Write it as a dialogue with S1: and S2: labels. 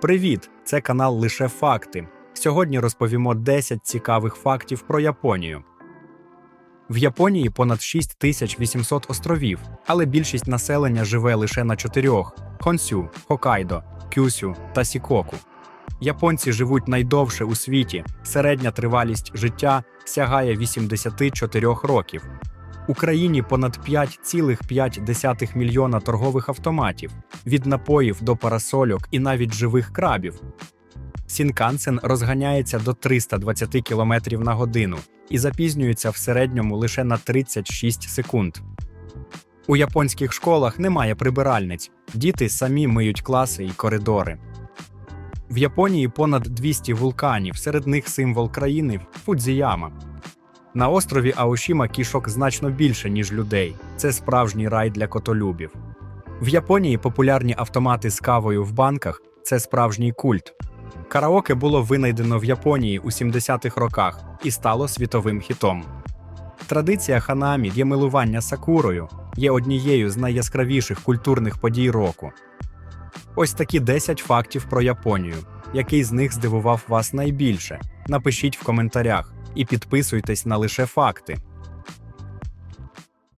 S1: Привіт! Це канал Лише Факти. Сьогодні розповімо 10 цікавих фактів про Японію. В Японії понад 6800 островів, але більшість населення живе лише на чотирьох: Хонсю, Хокайдо, Кюсю та Сікоку. Японці живуть найдовше у світі. Середня тривалість життя сягає 84 років. У країні понад 5,5 мільйона торгових автоматів, від напоїв до парасольок і навіть живих крабів. Сінкансен розганяється до 320 км на годину і запізнюється в середньому лише на 36 секунд. У японських школах немає прибиральниць, діти самі миють класи і коридори. В Японії понад 200 вулканів, серед них символ країни Фудзіяма. На острові Аошіма кішок значно більше, ніж людей. Це справжній рай для котолюбів. В Японії популярні автомати з кавою в банках це справжній культ. Караоке було винайдено в Японії у 70-х роках і стало світовим хітом. Традиція ханамі є милування сакурою, є однією з найяскравіших культурних подій року. Ось такі 10 фактів про Японію. Який з них здивував вас найбільше? Напишіть в коментарях і підписуйтесь на лише факти.